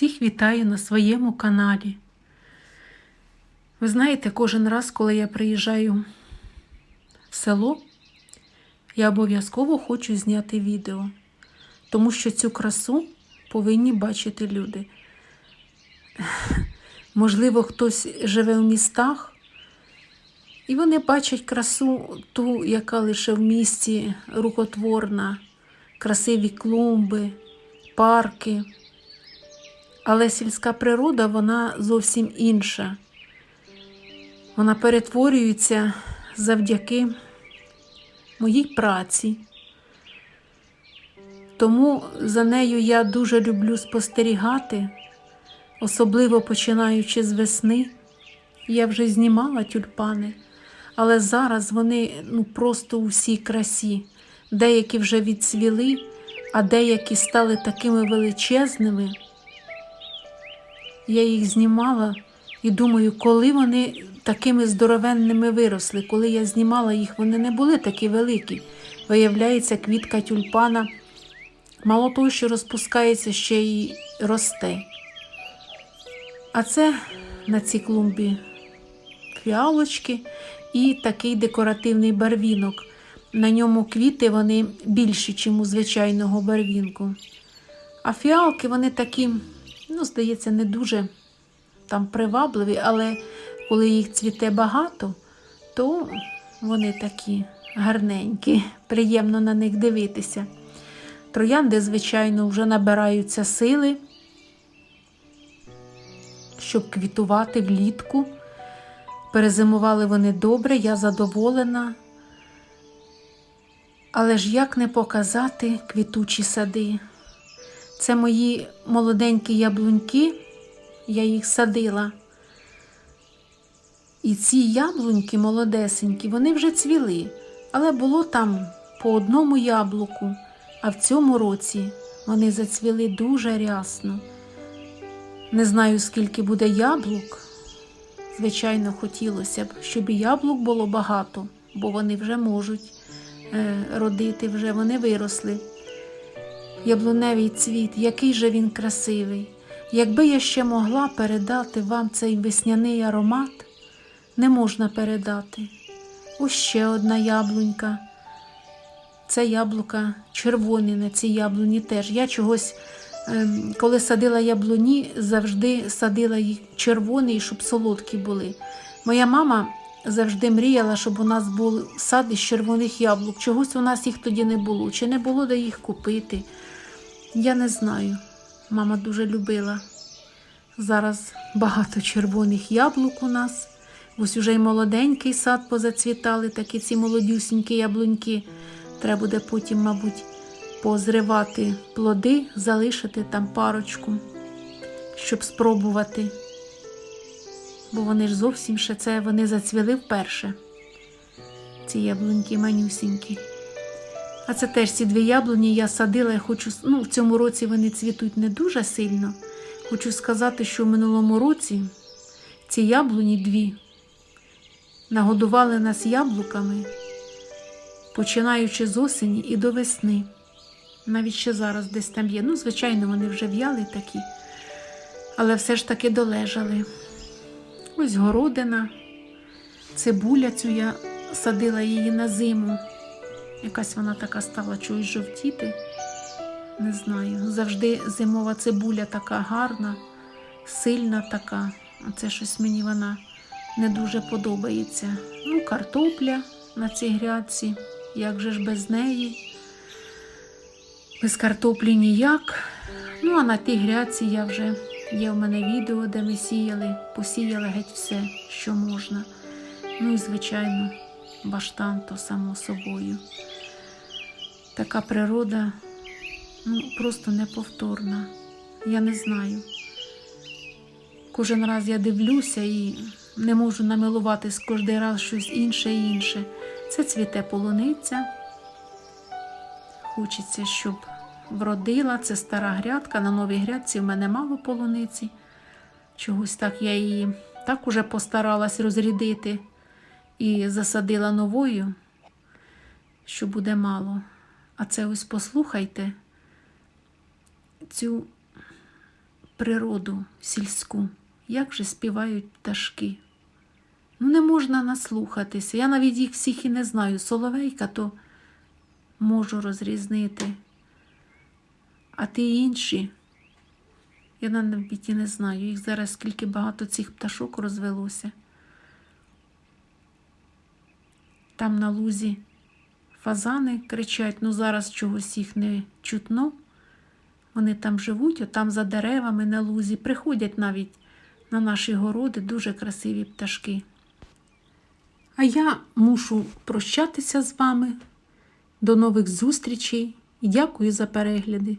Всіх вітаю на своєму каналі. Ви знаєте, кожен раз, коли я приїжджаю в село, я обов'язково хочу зняти відео, тому що цю красу повинні бачити люди. Можливо, хтось живе в містах, і вони бачать красу, ту, яка лише в місті рукотворна, красиві клумби, парки. Але сільська природа вона зовсім інша. Вона перетворюється завдяки моїй праці. Тому за нею я дуже люблю спостерігати, особливо починаючи з весни. Я вже знімала тюльпани, але зараз вони ну, просто у всій красі. Деякі вже відцвіли, а деякі стали такими величезними. Я їх знімала і думаю, коли вони такими здоровенними виросли. Коли я знімала їх, вони не були такі великі. Виявляється, квітка тюльпана, мало того, що розпускається, ще й росте. А це на цій клумбі фіалочки і такий декоративний барвінок. На ньому квіти вони більші, ніж у звичайного барвінку. А фіалки вони такі, ну, здається, не дуже там привабливі, але коли їх цвіте багато, то вони такі гарненькі, приємно на них дивитися. Троянди, звичайно, вже набираються сили, щоб квітувати влітку. Перезимували вони добре, я задоволена. Але ж як не показати квітучі сади? Це мої молоденькі яблуньки, я їх садила. І ці яблуньки молодесенькі, вони вже цвіли, але було там по одному яблуку, а в цьому році вони зацвіли дуже рясно. Не знаю, скільки буде яблук. Звичайно, хотілося б, щоб яблук було багато, бо вони вже можуть е, родити, вже вони виросли. Яблуневий цвіт, який же він красивий. Якби я ще могла передати вам цей весняний аромат, не можна передати. Ось одна яблунька. Це яблука червоні на цій яблуні теж. Я чогось, ем, коли садила яблуні, завжди садила їх червоні, щоб солодкі були. Моя мама завжди мріяла, щоб у нас був сад із червоних яблук. Чогось у нас їх тоді не було, чи не було де їх купити. Я не знаю. Мама дуже любила. Зараз багато червоних яблук у нас. Ось уже й молоденький сад позацвітали, такі ці молодюсінькі яблуньки. Треба буде потім, мабуть, позривати плоди, залишити там парочку, щоб спробувати. Бо вони ж зовсім ще це вони зацвіли вперше. Ці яблуньки манюсінькі. А це теж ці дві яблуні я садила. Я хочу, ну, в цьому році вони цвітуть не дуже сильно. Хочу сказати, що в минулому році ці яблуні дві нагодували нас яблуками, починаючи з осені і до весни. Навіть ще зараз десь там є. Ну, звичайно, вони вже в'яли такі, але все ж таки долежали. Ось городина, цибуля цю я садила її на зиму. Якась вона така стала чогось жовтіти. Не знаю. Завжди зимова цибуля така гарна, сильна така. Оце щось мені вона не дуже подобається. Ну, картопля на цій грядці, як же ж без неї. Без картоплі ніяк. Ну, а на тій грядці я вже є в мене відео, де ми сіяли, посіяли геть все, що можна. Ну і, звичайно, баштан то само собою. Така природа ну, просто неповторна. Я не знаю. Кожен раз я дивлюся і не можу намилуватись кожен раз щось інше і інше. Це цвіте полуниця. Хочеться, щоб вродила. Це стара грядка. На новій грядці в мене мало полуниці. Чогось так я її так уже постаралась розрядити і засадила новою, що буде мало. А це ось послухайте цю природу сільську, як же співають пташки. Ну, не можна наслухатися. Я навіть їх всіх і не знаю. Соловейка то можу розрізнити. А ті інші, я навіть і не знаю. Їх зараз скільки багато цих пташок розвелося. Там на лузі фазани кричать, ну зараз чогось їх не чутно. Вони там живуть, отам за деревами на лузі. Приходять навіть на наші городи дуже красиві пташки. А я мушу прощатися з вами. До нових зустрічей і дякую за перегляди.